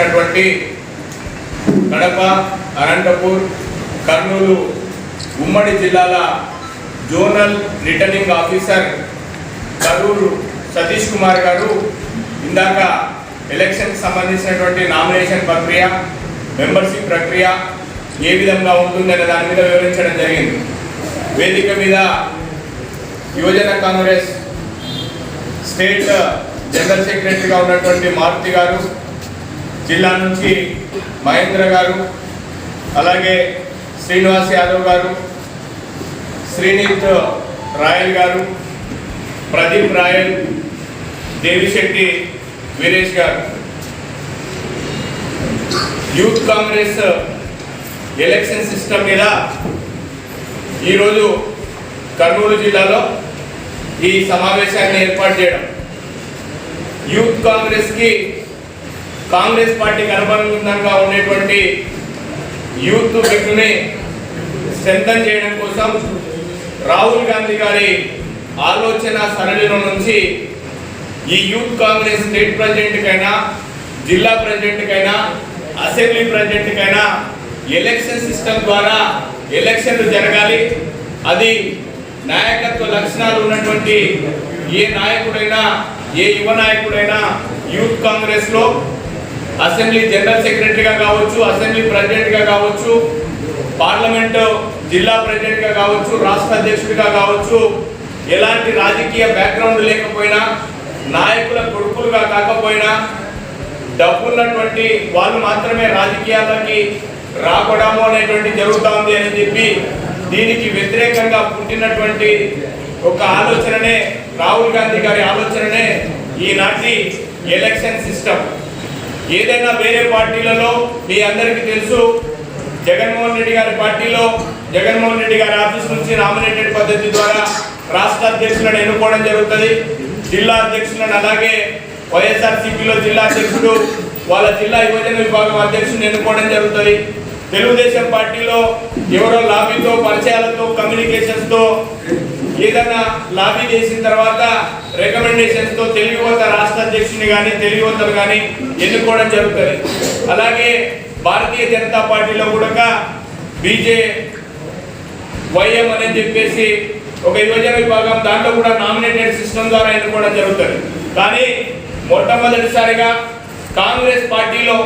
ఉన్నటువంటి కడప అనంతపూర్ కర్నూలు ఉమ్మడి జిల్లాల zonal returning officer Karur Satish Kumar garu ఇందాక ఎలక్షన్కి సంబంధించినటువంటి నామినేషన్ ప్రక్రియ మెంబర్షిప్ ప్రక్రియ ఏ విధంగా ఉంటుందనే దాని మీద వివరించడం జరిగింది. వేదిక మీద యువజన కాంగ్రెస్ స్టేట్ జనరల్ సెక్రటరీగా ఉన్నటువంటి మారుతి గారు జిల్లా నుంచి మహేంద్ర గారు అలాగే శ్రీనివాస్ యాదవ్ గారు శ్రీనీత్ రాయల్ గారు ప్రదీప్ రాయల్ దేవిశెట్టి వీరేష్ గారు. యూత్ కాంగ్రెస్ ఎలక్షన్ సిస్టమ్ మీద ఈరోజు కర్నూలు జిల్లాలో ఈ సమావేశాన్ని ఏర్పాటు చేయడం. యూత్ కాంగ్రెస్కి కాంగ్రెస్ పార్టీకి అనుబంధంగా ఉండేటువంటి యూత్ వ్యక్తుల్ని స్ట్రెంథన్ చేయడం కోసం రాహుల్ గాంధీ గారి ఆలోచన సరళిలో నుంచి ఈ యూత్ కాంగ్రెస్ స్టేట్ ప్రెసిడెంట్కైనా జిల్లా ప్రెసిడెంట్కైనా అసెంబ్లీ ప్రెసిడెంట్కైనా ఎలక్షన్ సిస్టమ్ ద్వారా ఎలక్షన్లు జరగాలి. అది నాయకత్వ లక్షణాలు ఉన్నటువంటి ఏ నాయకుడైనా ఏ యువ నాయకుడైనా యూత్ కాంగ్రెస్లో అసెంబ్లీ జనరల్ సెక్రటరీగా కావచ్చు అసెంబ్లీ ప్రెసిడెంట్గా కావచ్చు పార్లమెంటు జిల్లా ప్రెసిడెంట్గా కావచ్చు రాష్ట్ర అధ్యక్షుడిగా కావచ్చు ఎలాంటి రాజకీయ బ్యాక్గ్రౌండ్ లేకపోయినా నాయకుల కొడుకులుగా కాకపోయినా డబ్బున్నటువంటి వాళ్ళు మాత్రమే రాజకీయాలకి రాకూడము అనేటువంటి జరుగుతూ ఉంది అని చెప్పి దీనికి వ్యతిరేకంగా పుట్టినటువంటి ఒక ఆలోచననే రాహుల్ గాంధీ గారి ఆలోచననే ఈనాటి ఎలక్షన్ సిస్టమ్. ఏదైనా వేరే పార్టీలలో మీ అందరికీ తెలుసు జగన్మోహన్ రెడ్డి గారి పార్టీలో జగన్మోహన్ రెడ్డి గారి ఆఫీస్ నుంచి నామినేటెడ్ పద్ధతి ద్వారా రాష్ట్ర అధ్యక్షులను ఎన్నుకోవడం జరుగుతుంది. జిల్లా అధ్యక్షులను అలాగే వైఎస్ఆర్సీపీలో జిల్లా అధ్యక్షుడు వాళ్ళ జిల్లా యువజన విభాగం అధ్యక్షుని ఎన్నుకోవడం జరుగుతుంది. తెలుగుదేశం పార్టీలో ఎవరో లాబీతో పరిచయాలతో కమ్యూనికేషన్స్తో ఏదైనా లాబీ చేసిన తర్వాత రికమెండేషన్స్తో తెలుగు రాష్ట్ర అధ్యక్షుని కానీ తెలుగు కానీ ఎన్నుకోవడం జరుగుతుంది. అలాగే భారతీయ జనతా పార్టీలో కూడా బీజే వైఎం అని చెప్పేసి ఒక యువజన విభాగం దాంట్లో కూడా నామినేటెడ్ సిస్టమ్ ద్వారా ఎన్నుకోవడం జరుగుతుంది. కానీ మొట్టమొదటిసారిగా కాంగ్రెస్ పార్టీలో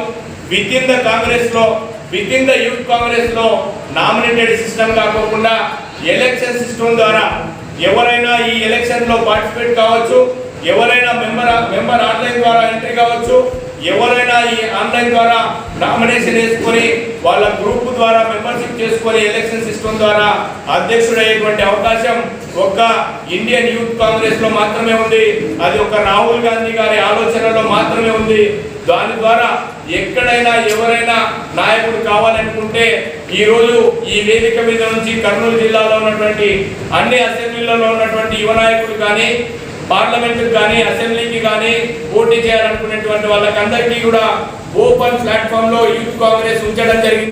విత్ ఇన్ ద కాంగ్రెస్లో విత్ ఇన్ ద యూత్ కాంగ్రెస్లో నామినేటెడ్ సిస్టమ్ కాకుండా ఎలక్షన్ సిస్టమ్ ద్వారా ఎవరైనా ఈ ఎలక్షన్లో పార్టిసిపేట్ కావచ్చు ఎవరైనా మెంబర్ మెంబర్ ఆన్లైన్ ద్వారా ఎంట్రీ కావచ్చు ఎవరైనా ఈ ఆన్లైన్ ద్వారా నామినేషన్ వేసుకొని వాళ్ళ గ్రూప్ ద్వారా మెంబర్షిప్ చేసుకొని ఎలక్షన్ సిస్టమ్ ద్వారా అధ్యక్షుడయ్యేటువంటి అవకాశం ఒక్క ఇండియన్ యూత్ కాంగ్రెస్లో మాత్రమే ఉంది. అది ఒక రాహుల్ గాంధీ గారి ఆలోచనలో మాత్రమే ఉంది. దాని ద్వారా ఎక్కడైనా ఎవరైనా నాయకుడు కావాలనుకుంటే ఈరోజు ఈ వేదిక మీద నుంచి కర్నూలు జిల్లాలో ఉన్నటువంటి అన్ని అసెంబ్లీలలో ఉన్నటువంటి యువ నాయకుడు కానీ పార్లమెంట్ కానీ అసెంబ్లీకి కానీ పోటీ చేయాలనుకునేటువంటి వాళ్ళకందరికీ కూడా ఓపెన్ ప్లాట్ఫామ్లో యూత్ కాంగ్రెస్ ఉంచడం జరిగింది.